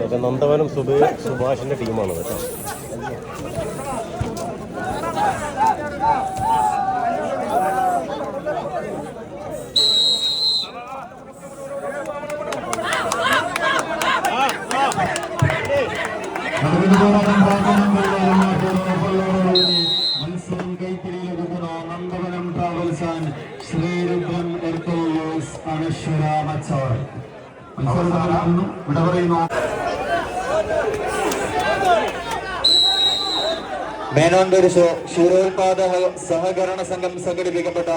ഇതൊക്കെ നന്ദവനം സുബേ സുഭാഷിന്റെ ടീമാണ് കേട്ടോ. മത്സരം കൈപ്പിടിയിലൊതുക്കുന്ന നന്ദവനം ട്രാവൽസ് ആൻഡ് ശ്രീരുദ്രൻ എർത്തോസ് അനശ്വര മച്ചവർ മത്സരം നടക്കുന്നു ഇവിടെ പറയുന്നു മേനോൻപേര് ഷോ ക്ഷീരോത്പാദക സഹകരണ സംഘം സംഘടിപ്പിക്കപ്പെട്ട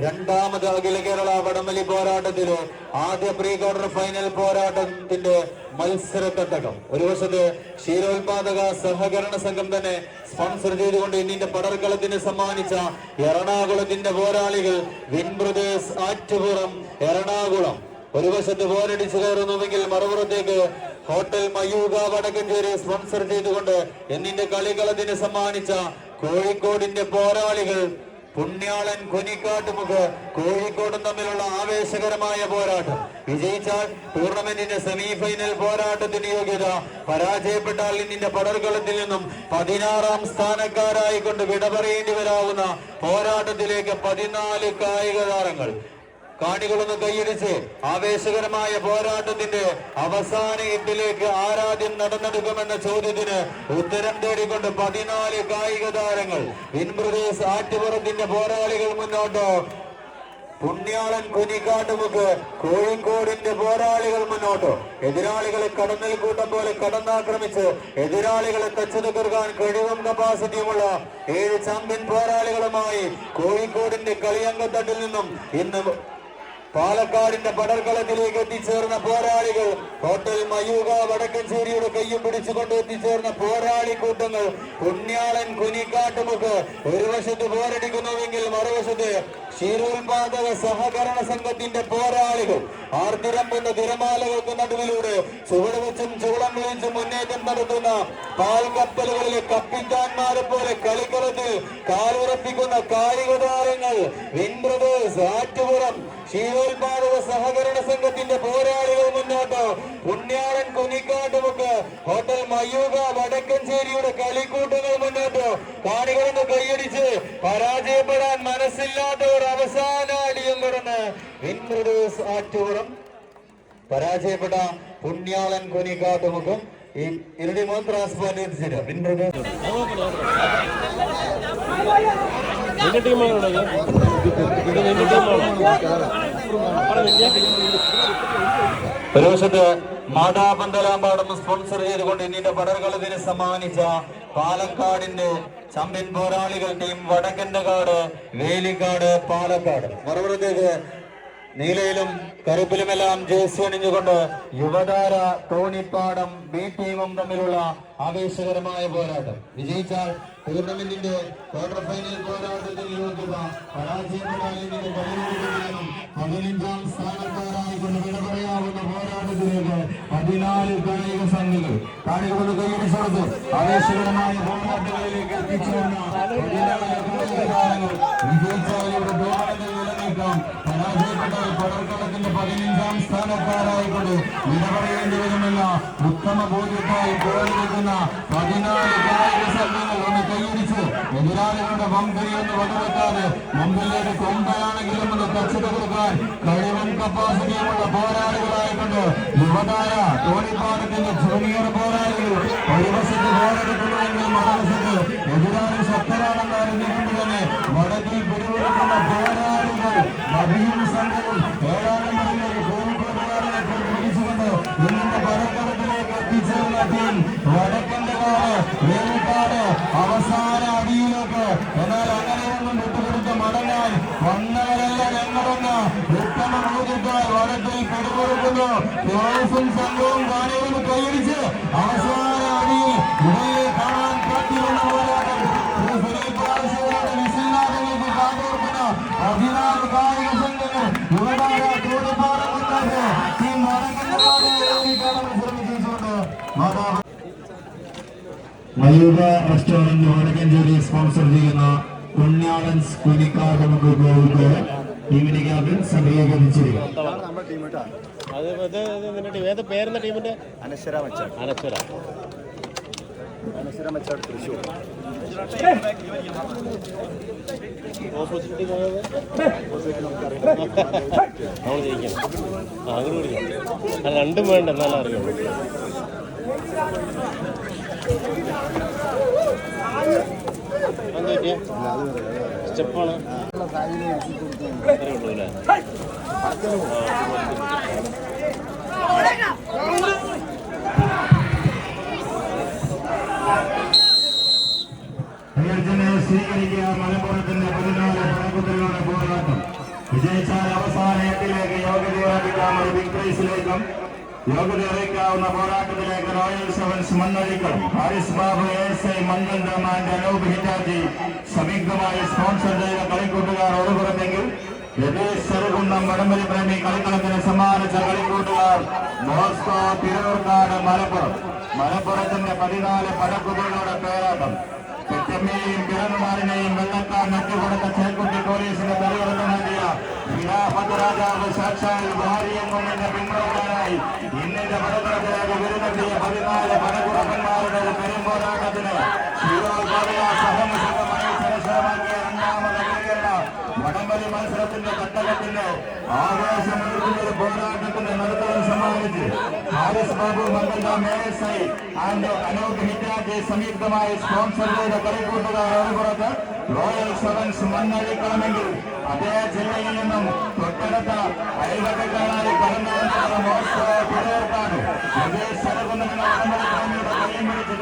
രണ്ടാമത് അഖില കേരള വടംവലി പോരാട്ടത്തിലെ ആദ്യ പ്രീ ക്വാർട്ടർ ഫൈനൽ പോരാട്ടത്തിന്റെ മത്സര തട്ടകം ഒരു വശത്ത് ക്ഷീരോത്പാദക സഹകരണ സംഘം തന്നെ സ്പോൺസർ ചെയ്തുകൊണ്ട് ഇന്ത്യന്റെ പടർക്കളത്തിന് സമ്മാനിച്ച എറണാകുളത്തിന്റെ പോരാളികൾ വിൻപ്രദേശ് ആറ്റുപുറം എറണാകുളം. ഒരു വശത്ത് പോരടിച്ചു കയറുന്നുവെങ്കിൽ മറുപുറത്തേക്ക് ഹോട്ടൽ മയൂക വടക്കഞ്ചേരി സ്പോൺസർ ചെയ്തുകൊണ്ട് എന്നിന്റെ കളികളതിനെ സമ്മാനിച്ച കോഴിക്കോടിന്റെ പോരാളികൾ പുണ്യാളൻ കൊനിക്കാട്ടുമുഖ് കോഴിക്കോടും തമ്മിലുള്ള ആവേശകരമായ പോരാട്ടം. വിജയിച്ചാൽ ടൂർണമെന്റിന്റെ സെമിഫൈനൽ പോരാട്ടത്തിന് യോഗ്യത പരാജയപ്പെട്ടാൽ ഇന്നിന്റെ പടർക്കളത്തിൽ നിന്നും പതിനാറാം സ്ഥാനക്കാരായിക്കൊണ്ട് വിട പറയേണ്ടി വരാവുന്ന പോരാട്ടത്തിലേക്ക് പതിനാല് കായിക താരങ്ങൾ. കാണികളൊന്ന് കൈയടിച്ച് ആവേശകരമായ പോരാട്ടത്തിന്റെ അവസാന എട്ടിലേക്ക് ആരാധ്യം നടന്നെടുക്കുമെന്ന ചോദ്യത്തിന് ഉത്തരം തേടിക്കൊണ്ട് പതിനാല് കായിക താരങ്ങൾ വിൻപ്രദേശ് ആറ്റുപുറത്തിന്റെ പോരാളികൾ മുന്നോട്ട്. പുണ്യാളൻ കുനിക്കാട്ടുമുക്ക് കോഴിക്കോടിന്റെ പോരാളികൾ മുന്നോട്ട്. എതിരാളികളെ കടന്നൽ കൂട്ടം പോലെ കടന്നാക്രമിച്ച് എതിരാളികളെ തച്ചു തകർക്കാൻ കഴിവും കപ്പാസിറ്റിയുമുള്ള ഏഴ് ചാമ്പ്യൻ പോരാളികളുമായി കോഴിക്കോടിന്റെ കളിയങ്കത്തട്ടിൽ നിന്നും ഇന്ന് പാലക്കാടിന്റെ പടർക്കളത്തിലേക്ക് എത്തിച്ചേർന്ന പോരാളികൾ ഹോട്ടൽ മയൂക വടക്കഞ്ചേരിയുടെ കയ്യും പിടിച്ചുകൊണ്ട് എത്തിച്ചേർന്ന പോരാളി കൂട്ടങ്ങൾ പുണ്യാളൻ കുനിക്കാട്ടുമുക്ക് ഒരു വശത്ത് പോരടിക്കുന്നുവെങ്കിൽ മറുവശത്ത് ക്ഷീരോത്പാദക സഹകരണ സംഘത്തിന്റെ പോരാളികൾ ആർത്തിരമ്പുന്ന തിരമാലകൾക്ക് നടുവിലൂടെ ചുവട് വെച്ചും ചൂളം വിളിച്ചും മുന്നേറ്റം നടത്തുന്ന പാൽക്കപ്പലുകളിലെ കപ്പിത്താന്മാരെ പോലെ കളിക്കളത്തിൽ കാലുറപ്പിക്കുന്ന കായിക താരങ്ങൾ വിൻബ്രദേഴ്സ് ആറ്റുപുറം ക്ഷീരോത്പാദക സഹകരണ സംഘത്തിന്റെ പോരാളികൾ മുന്നോട്ട്. പുണ്യാളൻ കുനിക്കാട്ടുമുക്ക് ഹോട്ടൽ മയൂക വടക്കഞ്ചേരിയുടെ കളിക്കൂട്ടങ്ങൾ മുന്നോട്ട്. കാണികളൊന്ന് കൈയടിച്ച് പരാജയപ്പെടാൻ മനസ്സില്ലാത്തവർ അവസാന അടിയും കുറഞ്ഞ് വിൻബ്രദേഴ്സ് ആറ്റോറം പരാജയപ്പെട്ട പുണ്യാളൻ കുനിക്കാട്ടുമുഖം ഈ ഇരടി മാത്രം എത്തിച്ചേരാം. വിൻബ്രദേഴ്സ് നിന്റെ ടീമാണോ സ്പോൺസർ ചെയ്തുകൊണ്ട് ഇന്ത്യയുടെ പടർകളത്തിന് സമ്മാനിച്ച പാലക്കാടിന്റെ ചമ്പ്യൻ പോരാളികൾ ടീം വടക്കന്റെ കാട് വേലിക്കാട് പാലക്കാട്. മറുപുറത്തേക്ക് നീലയിലും കറുപ്പിലുമെല്ലാം ജേഴ്സി അണിഞ്ഞുകൊണ്ട് യുവതാര തോണിപ്പാടം ബി ടീമും തമ്മിലുള്ള ആവേശകരമായ പോരാട്ടം. വിജയിച്ചാൽ ടൂർണമെന്റിന്റെ ക്വാർട്ടർ ഫൈനൽ പോരാട്ടത്തിൽ യോഗ്യത പോരാട്ടത്തിലേക്ക് പതിനാല് കായിക സംഘങ്ങൾ കാണികളൊന്ന് കൈയടിച്ചെടുത്ത് ആവേശകരമായ പരാജയപ്പെട്ടാൽ പടർക്കളത്തിന്റെ പതിനഞ്ചാം സ്ഥാനക്കാരായിക്കൊണ്ട് വിട പറയേണ്ടി വരുമെന്ന ഉത്തമ ബോധ്യത്തായി പോരാടുന്ന പതിനാല് കായിക സംഘങ്ങൾ ഒന്ന് കൈയടിച്ച്. എതിരാളികളുടെ വംകരി ഒന്ന് വകവെക്കാതെ മുമ്പിലേക്ക് കൊമ്പയാണെങ്കിലും ഒന്ന് ടച്ച് കൊടുക്കാൻ കഴിവും കപ്പാസിറ്റിയുമുള്ള പോരാളികളായിക്കൊണ്ട് യുവതായ തോണിപ്പാടത്തിന്റെ ജൂനിയർ പോരാളികൾ ഒരു വശത്ത് പോരാടുന്നുവെങ്കിൽ മറുവശത്ത് എതിരാളി ശക്തരാണെന്ന് അറിഞ്ഞുകൊണ്ട് തന്നെ വടക്കിൽ പിടികൊടുക്കുന്ന നബിയും സംഘവും ഏഴാം നമ്പറിലേക്ക് കോഴിക്കോട്ടുകാരനെ പിടിച്ചുകൊണ്ട് ഇന്നിന്റെ പരക്കടത്തിലേക്ക് എത്തിച്ചേർന്ന ടീം വടക്കന്റെ കാട് വേലിക്കാട് അവസാന അടിയിലേക്ക് എന്നാൽ അങ്ങനെയൊന്നും വിട്ടുകൊടുത്ത് മടങ്ങാൻ വന്നവരല്ല ഞങ്ങളെന്ന് ഉത്തമ ബോധ്യത്താൽ വടക്കിൽ പിടികൊടുക്കുന്നു ജോസും സംഘവും കാണികളും മയൂക റെസ്റ്റോറന്റ് വടക്കഞ്ചേരി സ്പോൺസർ ചെയ്യുന്ന ഉണ്ണിയാളൻസ് കുനിക്കാർ നമുക്ക് കോഴിക്കോട് ടീമിനെ ക്യാപ്റ്റൻ ടീമിന്റെ അനശ്വര അനശ്വര. അനശ്വര മച്ചാട് ഓപ്പോസിറ്റ് നമ്മൾ ജയിക്കണം അങ്ങനെ രണ്ടും വേണ്ട എന്നാലും പറ്റിയ സ്റ്റെപ്പാണ് സ്വീകരിക്കുക. മലപ്പുറത്തിന്റെ പതിനാല് പടക്കുതിരകളുടെ പോരാട്ടം. വിജയിച്ചാൽ അവസാന എട്ടിലേക്ക് യോഗ്യത ഒരു ബിഗ് പ്രൈസിലേക്കും യോഗ്യത അറിയിക്കാവുന്ന പോരാട്ടത്തിലേക്ക് റോയൽ സെവൻസ് മണ്ണൊഴിക്കും ഹാരിസ് ബാബു എസ് ഐ മംഗൾ റഹ്മാന്റെ അനൂപ് ഹിറ്റാജി സംയുക്തമായി സ്പോൺസർ ചെയ്ത കളിക്കൂട്ടുകാർ ഒരു പുറത്തെങ്കിൽ രതീഷ് ചെറുകുന്നം വടംവലി പ്രേമി കളിക്കളത്തിന് സമ്മാനിച്ച കളിക്കൂട്ടുകാർ മോസ്കോ തിരൂർക്കാട് മലപ്പുറം. മലപ്പുറത്തിന്റെ പതിനാല് പടക്കുകളുടെ പോരാട്ടം. പെറ്റമ്മയെയും പിറന്നുമാറിനെയും വെള്ളക്കാർ നട്ടുകൊടുത്ത ചേക്കുട്ടി പോലീസിന്റെ തെളിവെടുത്ത് നൽകിയ ഖിലാഫത്ത് രാജാവ് സാക്ഷാൽ കൊണ്ടിന്റെ പിന്തുടരാനായി. ഇന്നിന്റെ പടപ്പുറത്തിലേക്ക് വിരുന്നെത്തിയ പതിനാല് പടകുറപ്പന്മാരുടെ ഒരു പെരുമ്പോരാട്ടത്തിന്. ശിവ സഹമുഖമായി സരസരമാക്കിയ രണ്ടാമത് മത്സരത്തിന്റെ തട്ടകത്തിന്റെ ആവേശമുള്ള ഒരു പോരാട്ടത്തിന്റെ നടുത്തം സമ്മാനിച്ച് Haris Babu S I and Anoop Hitachi സംയുക്തമായി സ്പോൺസർ ചെയ്ത കളിക്കൂട്ടുകാർ ഒരു പുറത്ത് റോയൽ സെവൻസ് മണ്ണഴിക്കണമെങ്കിൽ അതേ ജില്ലയിൽ നിന്നും തൊട്ടടുത്ത അയൽവക്കക്കാരായി കടന്നു വന്നത് മോസ്കോ തിരൂർക്കാട് വിദേശ പിടിച്ച്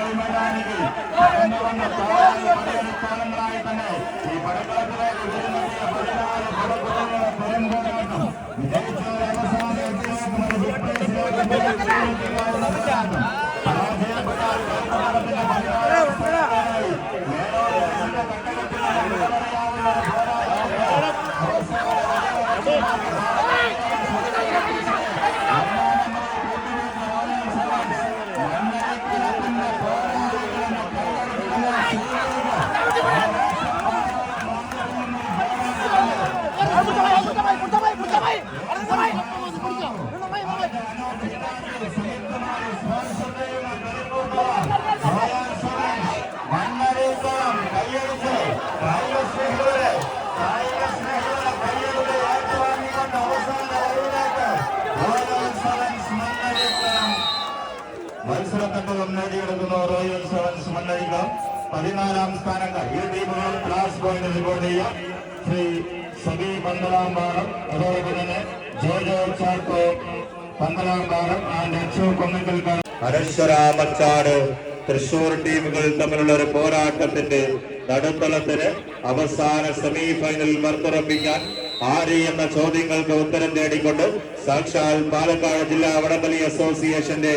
താഴെ പടയടിസ്ഥാനങ്ങളായി തന്നെ ഈ പടക്കളത്തിലേക്ക് വരുന്നെത്തിയ പതിനാല് പടക്കുറങ്ങളുടെ പെരുമ്പോരാട്ടം വിജയിച്ചവരെ അവസാന എത്തിയേക്കും ഒരു ബിഗ് പ്രൈസിലേക്ക് പ്രവേശിക്കാവുന്ന പോരാട്ടം പരാജയപ്പെട്ടാൽ കളിക്കളത്തിന്റെ പതിനാല് സ്ഥാനങ്ങളായി മേലോട്ടത്തിന്റെ തട്ടകത്തിലേക്ക് വിടമറിയാവുന്ന ഒരു മണ്ണടിക്കണം കയ്യടിച്ച് കായിക സ്നേഹികളെ കായിക സ്നേഹികളെ കയ്യടിച്ച് ഏറ്റുവാങ്ങിക്കൊണ്ട് അവസാന വരവിലേക്ക് റോയൽ സെവൻസ് മണ്ണടിക്കണം മത്സരത്തട്ടകം നേടിയെടുക്കുന്ന റോയൽ സെവൻസ് മണ്ണടിക്കണം പതിനാലാം സ്ഥാനങ്ങൾ ഈ ടീമുകൾ ക്ലാസ് പോയിന്റ് റിപ്പോർട്ട് ചെയ്യാം. ശ്രീ സബി പന്തലാമ്പാറം അതോടൊപ്പം തന്നെ ജോജോ ചാക്കോ പന്തലാമ്പാറം ആൻഡ് അക്ഷു കൊന്നക്കൽക്കാർ അരശ്വരാമച്ചാട് തൃശൂർ ടീമുകൾ തമ്മിലുള്ള ഒരു പോരാട്ടത്തിന്റെ നടുത്തളത്തിന് അവസാന സെമി ഫൈനൽ മറുത്തുറപ്പിക്കാൻ ആര് എന്ന ചോദ്യങ്ങൾക്ക് ഉത്തരം തേടിക്കൊണ്ട് സാക്ഷാൽ പാലക്കാട് ജില്ലാ വടംവലി അസോസിയേഷന്റെ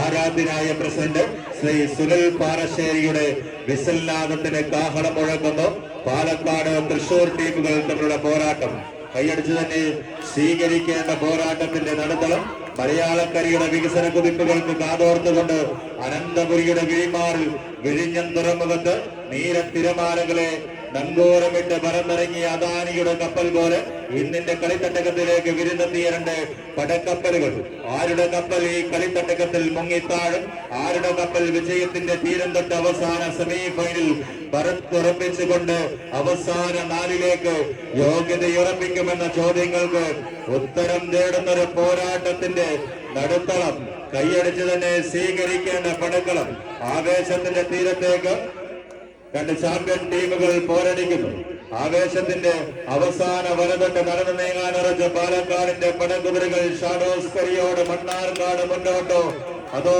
ആരാധ്യനായ പ്രസിഡന്റ് ശ്രീ സുനിൽ പാറശ്ശേരിയുടെ വിസല്ലാദത്തിന് കാഹളം മുഴങ്ങുന്നു. പാലക്കാട് തൃശൂർ ടീമുകൾ തമ്മിലുള്ള പോരാട്ടം. കൈയടിച്ച് തന്നെ സ്വീകരിക്കേണ്ട പോരാട്ടത്തിന്റെ നടുത്തളം. മലയാളക്കരയുടെ വികസന കുതിപ്പുകൾക്ക് കാതോർത്തുകൊണ്ട് അനന്തപുരിയുടെ വിഴിമാറിൽ വിഴിഞ്ഞം തുറമുഖത്ത് നീരത്തിരമാലകളെ നങ്കൂരമിട്ട് പറന്നിറങ്ങിയ അദാനിയുടെ കപ്പൽ പോലെ ഇന്നിന്റെ കളിത്തട്ടകത്തിലേക്ക് വിരുന്നെത്തിയ രണ്ട് പടക്കപ്പലുകൾ. ആരുടെ കപ്പൽ ഈ കളിത്തട്ടകത്തിൽ മുങ്ങിത്താഴും? ആരുടെ കപ്പൽ വിജയത്തിന്റെ തീരം തൊട്ട് അവസാന സെമി ഫൈനൽ പറത്തുറപ്പിച്ചുകൊണ്ട് അവസാന നാലിലേക്ക് യോഗ്യതയുറപ്പിക്കുമെന്ന ചോദ്യങ്ങൾക്ക് ഉത്തരം തേടുന്നൊരു പോരാട്ടത്തിന്റെ നടുത്തളം. കൈയടിച്ച് തന്നെ സ്വീകരിക്കേണ്ട പടക്കളം ആവേശത്തിന്റെ തീരത്തേക്ക് രണ്ട് ചാമ്പ്യൻ ടീമുകൾ പോരടിക്കുന്നു. ആവേശത്തിന്റെ അവസാന വരതൊട്ട് നടന്നു നീങ്ങാൻ ഇറച്ച പാലക്കാടിന്റെ പടകുതിരകൾ ഷാഡോസ് കരിയോട് മണ്ണാർക്കാട് മുന്നോട്ടോ. അതോ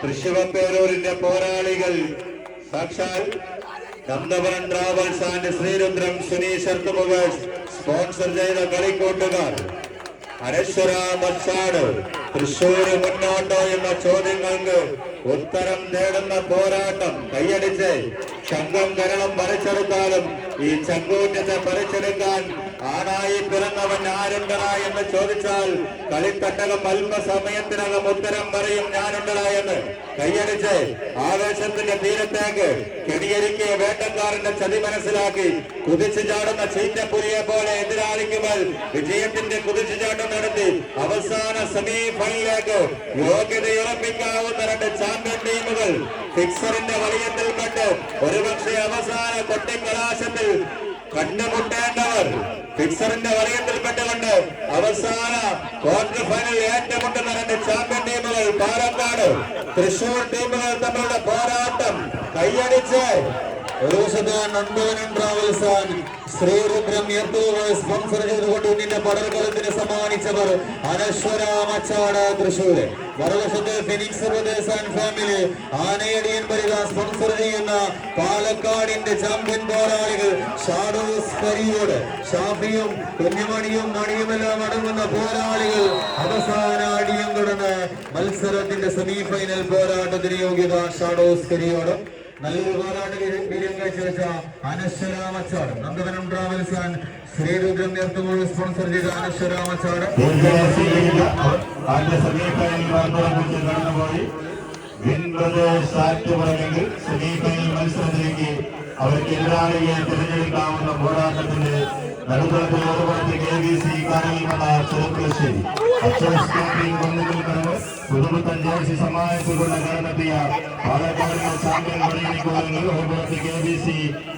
തൃശ്ശിവപ്പേരൂരിന്റെ പോരാളികൾ സാക്ഷാൽ നന്ദപുരം ട്രാവൽസ് ആൻഡ് ശ്രീരുദ്രം സുനീഷ് അർത്തുമുഖേഷ് സ്പോൺസർ ചെയ്ത കളിക്കൂട്ടുകാർ. അനശ്വര മച്ചാട് തൃശൂര് മുന്നോട്ടോ എന്ന ചോദ്യങ്ങൾക്ക് ഉത്തരം നേടുന്ന പോരാട്ടം കൈയടിച്ച് ചങ്കം കരണം പറിച്ചെടുത്താലും ഈ ചങ്കൂറ്റത്തെ പറിച്ചെടുക്കാൻ ആണായി പിറന്നവൻ ആരുണ്ടടാ എന്ന് ചോദിച്ചാൽ കളിത്തട്ടകം അല്പസമയത്തിനകം ഉത്തരം പറയും ഞാനുണ്ടടാ എന്ന്. കൈയടിച്ച് ആവേശത്തിന്റെ തീരത്തേക്ക് കെണിയൊരുക്കിയ വേട്ടക്കാരന്റെ ചതി മനസ്സിലാക്കി കുതിച്ചു ചാടുന്ന ചീറ്റപ്പുലിയെ പോലെ എതിരാളിക്കുമ്പോൾ വിജയത്തിന്റെ കുതിച്ചു ചാട്ടം നടത്തി അവസാന സെമിഫൈനലിലേക്ക് യോഗ്യതയുറപ്പിക്കാവുന്ന രണ്ട് ചാമ്പ്യൻ ടീമുകൾ ഫിക്സറിന്റെ വലയത്തിൽ കണ്ട് ഒരുപക്ഷെ അവസാന കൊട്ടിക്കലാശത്തിൽ കണ്ടുമുട്ടേണ്ടവർ ഫിക്സറിന്റെ വലയത്തിൽ പെട്ടുകൊണ്ട് അവസാന ക്വാർട്ടർ ഫൈനൽ ഏറ്റുമുട്ടുന്ന രണ്ട് ചാമ്പ്യൻ ടീമുകൾ പാലക്കാട് തൃശൂർ ടീമുകൾ തമ്മിലുള്ള പോരാട്ടം കൈയടിച്ച് ഒരു വശത്ത് നന്ദവനം ട്രാവൽസ് ശ്രീരുദ്രം എർത്തൂർ സ്പോൺസർ ചെയ്തുകൊണ്ട് നിന്റെ പടർക്കലത്തിന് സമ്മാനിച്ചവർ അനശ്വര മച്ചാട് തൃശ്ശൂര്. മറുവശത്ത് ഫിനിക്സ് ബ്രദേഴ്സ് ആൻഡ് ഫാമിലി ആനയടിയൻ പരിത സ്പോൺസർ ചെയ്യുന്ന പാലക്കാടിന്റെ ചാമ്പ്യൻ പോരാളികൾ ഷാഡോസ് കരിയോട് ഷാഫിയും കുഞ്ഞുമണിയും മണിയുമെല്ലാം അടങ്ങുന്ന പോരാളികൾ അവസാന അടിയും തുടർന്ന് മത്സരത്തിന്റെ സെമി ഫൈനൽ പോരാട്ടത്തിന് യോഗ്യത ഷാഡോസ് കരിയോട് നല്ലൊരു പോരാട്ട വീര്യം കാഴ്ചവെച്ച അനശ്വരാമച്ചാട് നന്ദവനം ട്രാവൽസ് ആൻഡ് ശ്രീരുദ്രം നേർത്തുമ്പോൾ സ്പോൺസർ ചെയ്ത അനശ്വരാമച്ചാട് മത്സരത്തിലേക്ക് അവർക്ക് എതിരാളിയെ തിരഞ്ഞെടുക്കാവുന്ന പോരാട്ടത്തിന്റെ നടുത്തളത്തിൽ ഒരുപടത്തിൽ കെ വി സി കാനൽമണ ചെറുപ്പശ്ശേരി അച്ചോസ് ക്യാമ്പിംഗ് കൊണ്ടുകൾ കടവ് ജേഴ്സി സമ്മാനിച്ചുകൊണ്ട് കടന്നെത്തിയ പാലക്കാടിന്റെ ചാമ്പ്യൻ പരിഗണിക്കുകയെങ്കിൽ ഒരുപടത്തിൽ കെ വി സി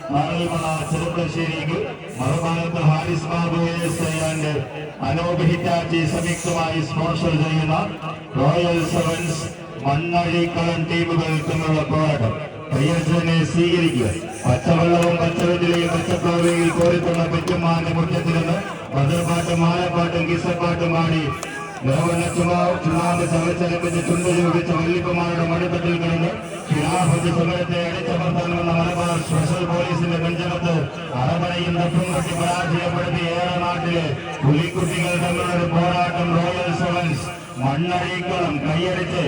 കാനൽമണ ചെറുപ്പശ്ശേരിക്ക് മറുഭാഗത്ത് Haris Babu S I and Anoop Hitachi സംയുക്തമായി സ്പോൺസർ ചെയ്യുന്ന റോയൽ സെവൻസ് മണ്ണഴിക്കളം ടീമുകൾ പോരാട്ടം കയ്യച്ചനെ സ്വീകരിക്കുക. പച്ചവെള്ളവും പച്ചവെറ്റിലെയും പച്ചപ്പാവയിൽ കോരിത്തുള്ള പെറ്റുമാന്റെ മുറ്റത്തിൽ നിന്ന് ഭദ്രപ്പാട്ടും മാലപ്പാട്ടും കിസപ്പാട്ടും ആടി നിറവണ്ണ ചുമാ ചുണ്ണാമ്പ് ചവച്ചലപ്പിച്ച് ചുണ്ട് ചോദിച്ച വല്ലിപ്പമാരുടെ മടുത്തട്ടിൽ കിടന്ന് ഖിലാഫത്ത് സമരത്തെ അടിച്ചമർത്താൻ വന്ന മലബാർ സ്പെഷ്യൽ പോലീസിന്റെ നെഞ്ചകത്ത് അറമണയും തപ്പും കെട്ടി പരാജയപ്പെടുത്തി ഏറെ നാട്ടിലെ പുലിക്കുട്ടികൾ തമ്മിലൊരു പോരാട്ടം റോയൽ സെവൻസ് മണ്ണഴീക്കളം കൈയടിച്ച്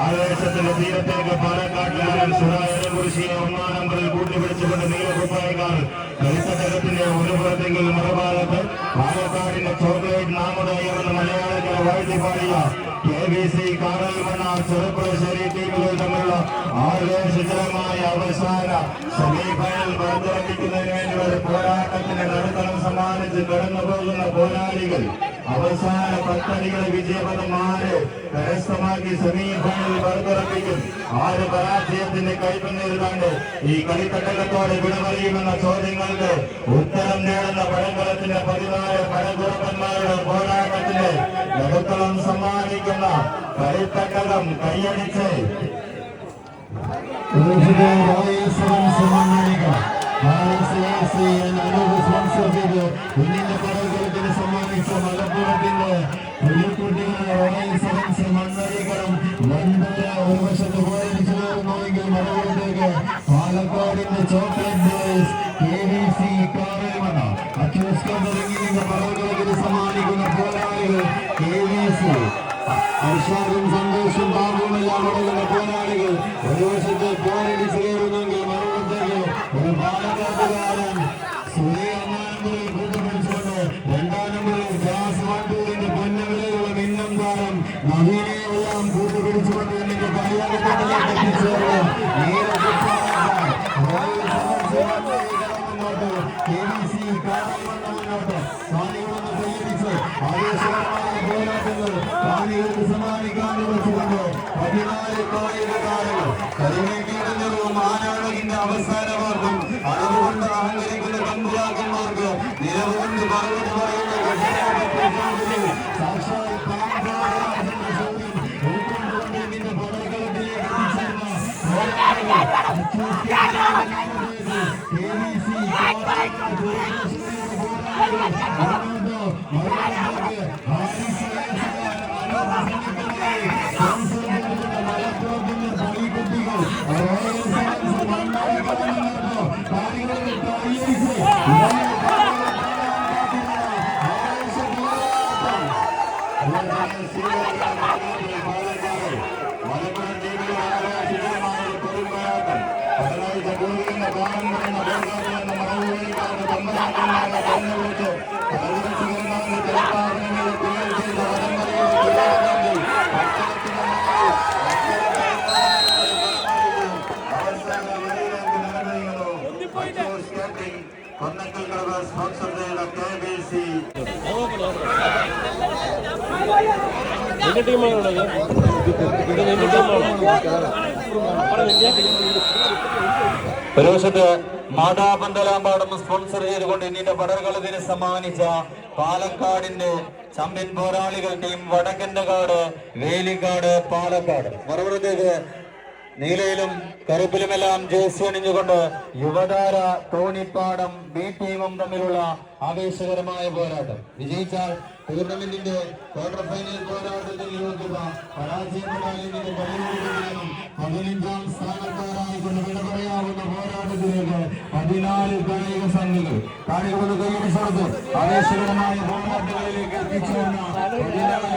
ആവേശത്തിന്റെ തീരത്തേക്ക് പാലക്കാട്ടുകാരൻ സുരായനെ കുറിശിയെ ഒന്നാം നമ്പറിൽ കൂട്ടിപ്പിടിച്ചുകൊണ്ട് നീലക്കുപ്പായക്കാർ കളിത്തട്ടകത്തിന്റെ ഒരു പുറത്തെങ്കിൽ മറുഭാഗത്ത് പാലക്കാടിന്റെ ചോക്ലേറ്റ് നാമധേയം എന്ന മലയാളത്തിൽ വാഴ്ത്തി പാടിയ K B C Karalmanna Cherpulassery ടീമുകൾ തമ്മിലുള്ള ആവേശജനമായ അവസാന സെമിഫൈനൽ പുറത്തിറപ്പിക്കുന്നതിന് വേണ്ടി ഒരു പോരാട്ടത്തിന്റെ നടുത്തളം സമ്മാനിച്ച് കടന്നു പോകുന്ന പോരാളികൾ അവസാന പത്തടികളെ വിജയപദം കരസ്ഥമാക്കി സെമിഫൈനൽ പുറത്തിറപ്പിക്കും ആര് പരാജയത്തിന്റെ കൈപ്പിന്നിൽ കണ്ട് ഈ കളിത്തട്ടകത്തോടെ വിടമറിയുമെന്ന ചോദ്യങ്ങൾക്ക് ഉത്തരം നേടുന്ന പഴങ്കളത്തിന്റെ പതിനാല് പഴകുറപ്പന്മാരുടെ പോരാട്ടത്തിന് നടുത്തളം സമ്മാനിക്കുന്ന കളിത്തട്ടകം കൈയടിച്ച് മണ്ണഴിക സ്പോൺസർ ചെയ്ത് കുഞ്ഞിന്റെ പടകലത്തിന് സമ്മാനിച്ച മലപ്പുറത്തിന്റെ കുട്ടികളെ റോയൽ സെവൻസ് മണ്ണഴികളും മലപ്പുറം നിന്റെ ടീമാണോ ഇത് നിന്റെ സ്പോൺസർ ചെയ്തുകൊണ്ട് ഇന്നിന്റെ പടർകളത്തിന് സമ്മാനിച്ച പാലക്കാടിന്റെ ചമ്പ്യൻ പോരാളികൾ ടീം വടക്കന്റെ കാട് വേലിക്കാട് പാലക്കാട്. മറുപുറത്തേക്ക് നീലയിലും കറുപ്പിലുമെല്ലാം ജേഴ്സി അണിഞ്ഞുകൊണ്ട് യുവതാര തോണിപ്പാടം ബി ടീമും തമ്മിലുള്ള ആവേശകരമായ പോരാട്ടം. വിജയിച്ചാൽ ടൂർണമെന്റിന്റെ ക്വാർട്ടർ ഫൈനൽ പോരാട്ടത്തിൽ യോഗ്യത കളിയിലും പതിനഞ്ചാം സ്ഥാനക്കാരായിക്കൊണ്ട് വിട പറയാവുന്ന പോരാട്ടത്തിലേക്ക് പതിനാല് കായിക സംഘങ്ങൾ കാണികളുടെ കൈയടിച്ചെടുത്ത് ആവേശകരമായ പോരാട്ടങ്ങളിലേക്ക് എത്തിച്ചേർന്ന പതിനാല്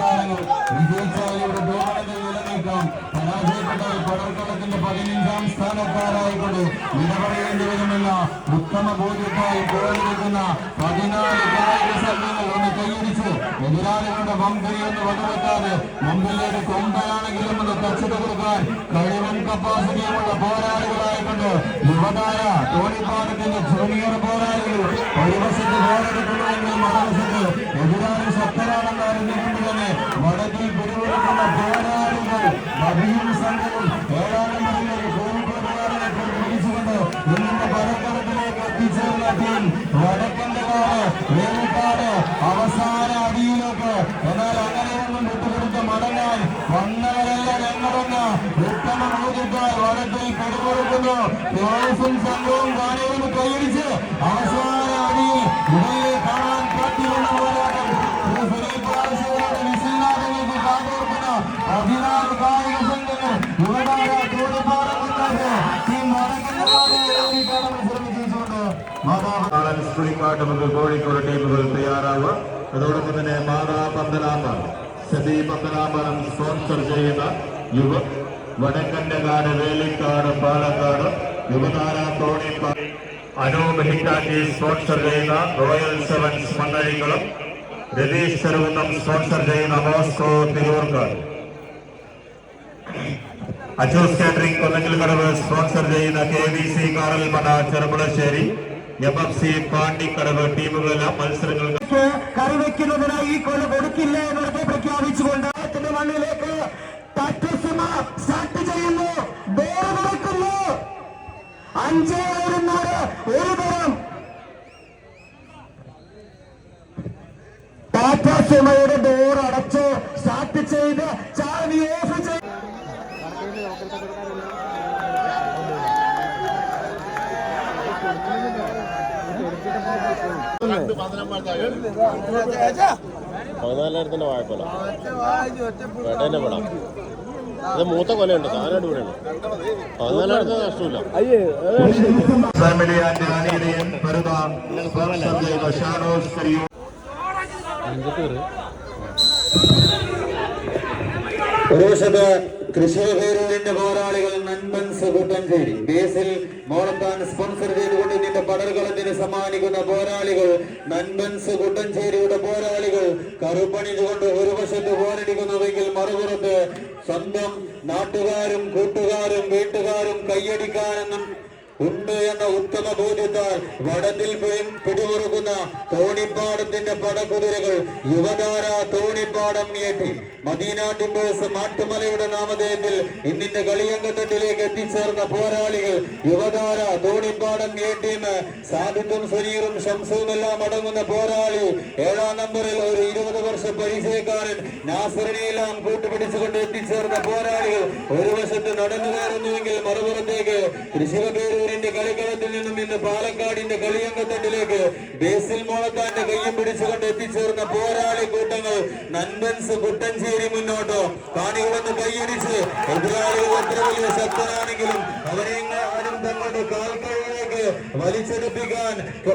കായിക വിജയിച്ചാൽ ഇവിടെ ടൂർണമെന്റിൽ നിലനിൽക്കാം പരാജയപ്പെട്ടാൽ പടർക്കടത്തിന്റെ പതിനഞ്ചാം സ്ഥാനക്കാരായിക്കൊണ്ട് വിടപറയേണ്ടി വരുമെന്ന ഉത്തമ ബോധ്യത്തായി പോയിരിക്കുന്ന പതിനാല് കായിക സംഘങ്ങൾ ഒന്ന് കൈയടിച്ച് എതിരാളികളുടെ വംകരി ഒന്ന് വകവെക്കാതെ മുമ്പിലേക്ക് കൊമ്പയാണെങ്കിലും ഒന്ന് ടച്ച് കൊടുക്കാൻ കഴിവും കപ്പാസിറ്റിയുമുള്ള പോരാളികളായിക്കൊണ്ട് യുവതായ തോണിപ്പാടത്തിന്റെ ജൂനിയർ പോരാളികൾ ഒരു വശത്ത് മഹാസത്ത് മറുവശത്ത് എതിരാളി ശക്തരാണെന്ന് അറിഞ്ഞുകൊണ്ട് തന്നെ വടക്കിൽ പിടികൊടുക്കുന്ന പോരാളികൾ നബിയും സംഘവും ഏഴാം നമ്പറിലേക്ക് കോഴിക്കോടുകാരനെ പിടിച്ചുകൊണ്ട് ഇന്നിന്റെ പരക്കടത്തിലേക്ക് എത്തിച്ചേർന്ന ടീം വടക്കന്റെ കാട് വേലിക്കാട് അവസാന അടിയിലേക്ക് എന്നാൽ അങ്ങനെയൊന്നും വിട്ടുകൊടുത്ത് മടങ്ങാൻ വന്നവരല്ല ഞങ്ങളെന്ന് ഉത്തമ ബോധ്യത്താൽ വടക്കിൽ പിടികൊടുക്കുന്നു ജോസും സംഘവും കാണികളും കൈയടിച്ച് അവസാന അടിയിൽ നമുക്ക് കോഴിക്കോട് ടീമുകൾ തയ്യാറാവുക. അതോടൊപ്പം തന്നെ മാതാ പന്തലാമ്പം സതി പന്തലാമ്പലം സ്പോൺസർ ചെയ്യുന്ന യുവ വടക്കന്റെകാട് വേലിക്കാട് പാലക്കാട് യുവതാര തോണിപ്പാ അനൂപ് ഹിറ്റാറ്റി സ്പോൺസർ ചെയ്യുന്ന റോയൽ സെവൻസ് മണ്ണഴികളും. രതീഷ് ചെറുകുന്നം സ്പോൺസർ ചെയ്യുന്ന മോസ്കോ തിരൂർക്കാട്. അജോസ് കാറ്ററിംഗ് കൊല്ലങ്കൽ കടവ് സ്പോൺസർ ചെയ്യുന്ന കെ വി സി കാറൽമണ പട എം എഫ് സി പാണ്ടിക്കടവ് ടീമുകളെല്ലാം മത്സരങ്ങൾ കറിവെക്കുന്നതിനായി ഈ കൊല കൊടുക്കില്ല എന്നൊക്കെ പ്രഖ്യാപിച്ചുകൊണ്ട് മണ്ണിലേക്ക് സ്റ്റാർട്ട് ചെയ്യുന്നു. ബോർ നടക്കുന്നു. അഞ്ചേ ഒരുന്നൂറ് ഒരു തരം. ടാറ്റ സുമയുടെ ഡോർ അടച്ച് സ്റ്റാർട്ട് ചെയ്ത് ചാവി ഓഫ് ചെയ്ത്. പതിനാലായിരത്തിന്റെ വാഴക്കൊല വേട്ടേന്റെ പടം. ഇത് മൂത്ത കൊലയുണ്ട് സാധനമായിട്ട് ഇവിടെയാണ് പതിനാലായിരത്തിന് നഷ്ടമില്ല. ഫാമിലി ആൻഡ് പോരാളികൾ പരുത നൻപൻസ് കൂട്ടഞ്ചേരി ബേസിൽ മോളത്താൻ സ്പോൺസർ ചെയ്തുകൊണ്ട് ഇതിന്റെ പടർകളത്തിന് സമ്മാനിക്കുന്ന പോരാളികൾ നൻബൻസ് കൂട്ടഞ്ചേരിയുടെ പോരാളികൾ കറുപ്പണിഞ്ഞുകൊണ്ട് ഒരു വശത്ത് പോരടിക്കുന്നതെങ്കിൽ മറുപുറത്ത് സ്വന്തം നാട്ടുകാരും കൂട്ടുകാരും വീട്ടുകാരും കൈയടിക്കാനെന്നും ഉണ്ട് എന്ന ഉത്തമ ബോധ്യത്താൽ വടത്തിൽ പിടി- പിടിമുറുക്കുന്ന തോണിപ്പാടത്തിന്റെ പടക്കുതിരകൾ യുവതാര തോണിപ്പാടം ഏറ്റി. മദീന മാട്ടുമലയുടെ നാമധേയത്തിൽ ഇന്നിന്റെ കളിയങ്കത്തട്ടിലേക്ക് എത്തിച്ചേർന്ന പോരാളികൾ യുവതാര തോണിപ്പാടം എ ടീം സാദിത്തും സുനീറും ഷംസുവും എല്ലാം അടങ്ങുന്ന പോരാളി. ഏഴാം നമ്പറിൽ ഒരു ഇരുപത് വർഷ പരിചയക്കാരൻ നാസറിനെയെല്ലാം കൂട്ടുപിടിച്ചുകൊണ്ട് എത്തിച്ചേർന്ന പോരാളികൾ ഒരു വശത്ത് നടന്നു കയറുന്നുവെങ്കിൽ മറുപുറത്തേക്ക് തൃശ്ശൂരപേരൂരിന്റെ കളിക്കളത്തിൽ നിന്നും ഇന്ന് പാലക്കാടിന്റെ കളിയങ്കത്തട്ടിലേക്ക് ബേസിൽ മോളത്താന്റെ കയ്യും പിടിച്ചുകൊണ്ട് എത്തിച്ചേർന്ന പോരാളി കൂട്ടങ്ങൾ നൻപൻസ് കുട്ടഞ്ചേരി മുന്നോട്ടോ? കാണികളൊന്ന് കൈയടിച്ച് എതിരാളികൾ എത്ര വലിയ ശക്തനാണെങ്കിലും അവരെ ആരും തങ്ങളുടെ കാൽക്കഴിയിലേക്ക് വലിച്ചെടുപ്പിക്കാൻ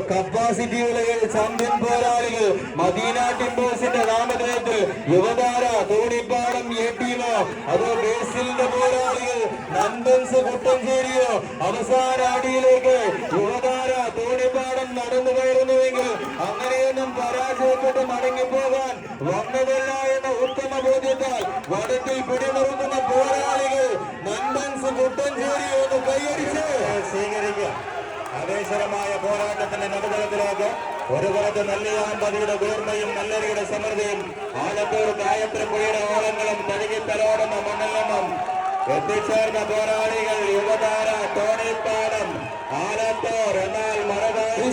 കപ്പാസിറ്റിയുള്ള ചാമ്പ്യൻ പോരാളികൾ മദീന ടിംബേഴ്സിന്റെ നാമധേയത്തിൽ യുവതാര തോണിപ്പാടം എ ടീമോ അതോ ബേസിലിന്റെ പോരാളികൾ നന്ദൻസ് കുട്ടഞ്ചേരിയോ അവസാന അടിയിലേക്ക് യുവതാര തോണിപ്പാടം നടന്നു കയറുന്നുവെങ്കിൽ അങ്ങനെയൊന്നും പരാജയപ്പെട്ട് മടങ്ങിപ്പോകാൻ വന്നതല്ല എന്ന ഉത്തമ ബോധ്യത്താൽ വടക്കിൽ പിടിമുറുക്കുന്ന പോരാളികൾ നന്ദൻസ് കുട്ടഞ്ചേരിയോ ഒന്ന് കൈയടിച്ച്. സ്വീകരിക്കുക. ആവേശകരമായ പോരാട്ടത്തിന്റെ നടുതലത്തിലേക്ക് ഒരു പുറത്ത് നെല്ലിയാമ്പതിയുടെ കൂർമ്മയും നല്ലരിയുടെ സമൃദ്ധിയും ആലത്തൂർ ഗായത്രിപ്പുഴയുടെ ഓളങ്ങളും തഴുകി തലോടുന്ന മണ്ണിൽ നിന്നും എത്തിച്ചേർന്ന പോരാളികൾ യുവതാര തോണിപ്പാടം ആലത്തൂർ എന്നാൽ മറുകാരി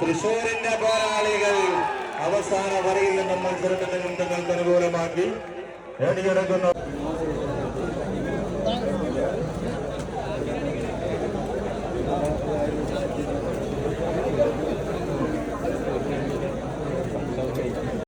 തൃശൂരിന്റെ പോരാളികൾ അവസാന വരയിൽ നിന്നും മത്സരത്തിന്റെ നിമിഷങ്ങൾക്ക് അനുകൂലമാക്കി നേടിയെടുക്കുന്നു.